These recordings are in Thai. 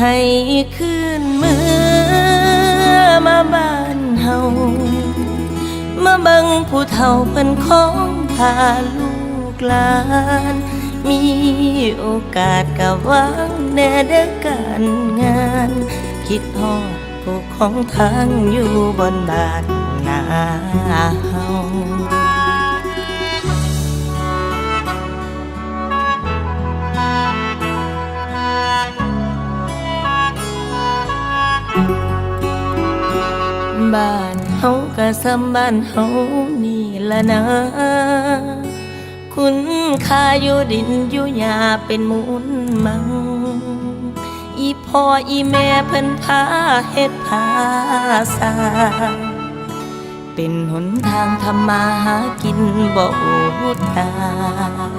ให้คืนเมื่อมาบ้านเฮามาบิ่งผู้เฒ่าเพิ่นของพาลูกหลาน มีโอกาสกับวางแน่เด้อการงาน คิดฮอดผู้ของทางอยู่บนบ้านนาเฮา ก็สำบ้านเฮานี่ละนะ คุณค่าอยู่ดินอยู่หญ้าเป็นมูลมัง อีพ่ออีแม่เพิ่นพาเฮ็ดพาสางเป็นหนทางทำมาหากินบ่อดตาย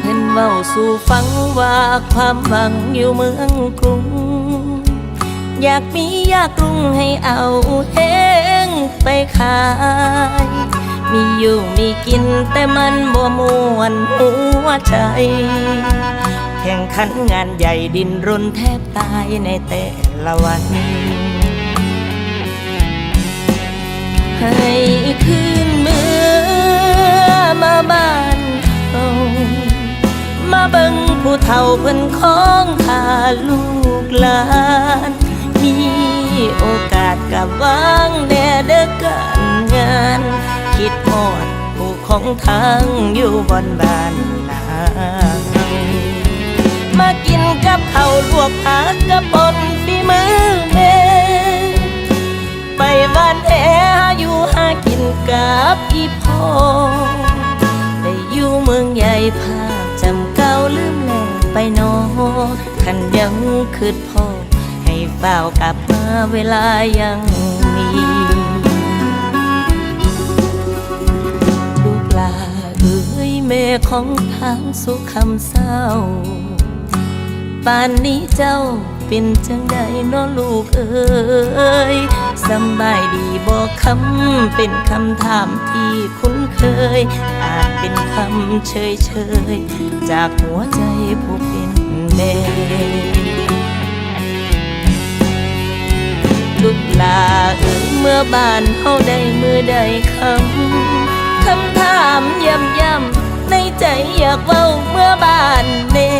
เพิ่นเว้าสู่ฟังว่าความหวังอยู่เมืองกรุง อยากมียากรุงให้เอาเฮงไปขาย มีอยู่มีกินแต่มันบ่มวนหัวใจ แข่งขันงานใหญ่ดินรุนแทบตายในแต่ละวันให้คืนเมื่อมาบ้านเฮามาเบิ่งผู้เฒ่าเพิ่นของพาลูกหลาน โอกาสกับวางแน่เด้อการงาน คิดฮอดผู้ของทางอยู่บนบ้านนามากินกับข้าลวกผักกระปนฝีมือแม่ไปบ้านแออยู่หากินกับอีพ่อได้อยู่เมืองใหญ่ภาคจำเก่าลืมแล้วไปนอคันยังคืดพอ ให้เฝ้ากลับมาเวลายังมีลูกลาเอ้ยแม่ของทางสุขคำเศร้าป่านนี้เจ้าเป็นจังใดน้อลูกเอ้ยสบายดีบอกคำเป็นคำถามที่คุ้นเคย อาจเป็นคำเฉยเฉยจากหัวใจผู้เป็นแม่ ลูกลาเอ่ยเมื่อบ้านเฮาได้มือใดคำคำถามย้ำย้ำในใจอยากเว้าเมื่อบ้านเน่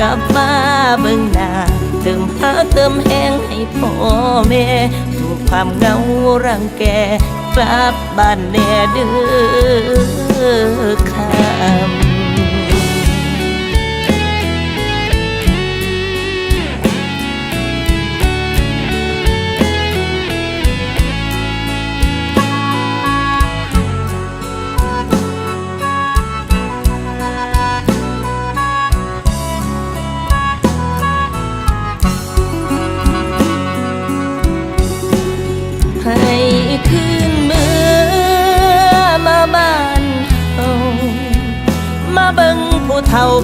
กลับมาเบิ่งหน้าเติมหาเติมแห้งให้พ่อแม่ถูกความเหงารังแกกลับบ้านแน่เด้อคำ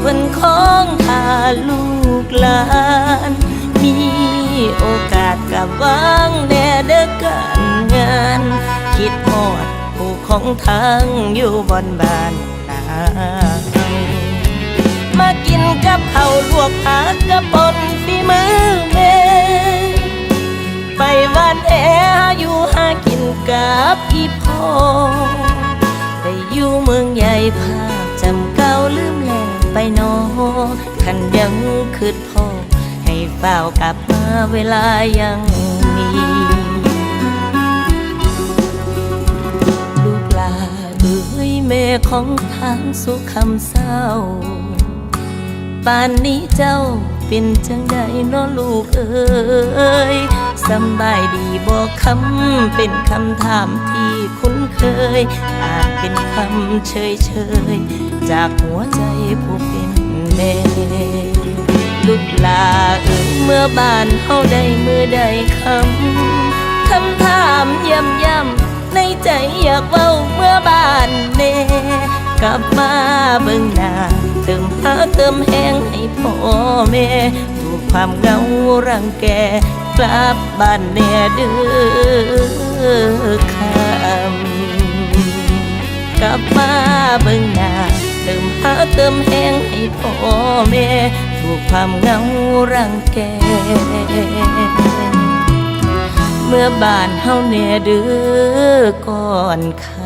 เพิ่นของพาลูกหลาน มีโอกาสกับวางแน่เด้อการงาน คิดฮอดผู้ของทางอยู่บนบ้านนามากินกับข้าลวกผักกระปนฝีมือแม่ไปวันแออยู่หากินกับอีพ่อได้อยู่เมืองใหญ่ภาคจำเก่ ยังคืดพ่อให้เฝ้ากลับมาเวลายังมีลูกลาเอ้ยแม่ของทางสุขคำเศร้าป่านนี้เจ้าเป็นจังใดน้อลูกเอ้ยสบายดีบอกคำเป็นคำถามที่คุ้นเคย อาจเป็นคำเฉยเฉยจากหัวใจผู้เป็น แม่ลูกลาเอ่ยเมื่อบ้านเฮาได้มือใดคำคำถามย้ำย้ำในใจอยากเว้าเมื่อบ้านเน่กลับมาเบิ่งหน้าเติมหาเติมแห้งให้พ่อแม่ถูกความเหงารังแกกลับบ้านแน่เด้อคำกลับมาเบิ่งหน้า เติมหาเติมแห้งให้พ่อแม่ถูกความเหงารังแก เมื่อบ้านเฮาเน่เด้อก่อนคำ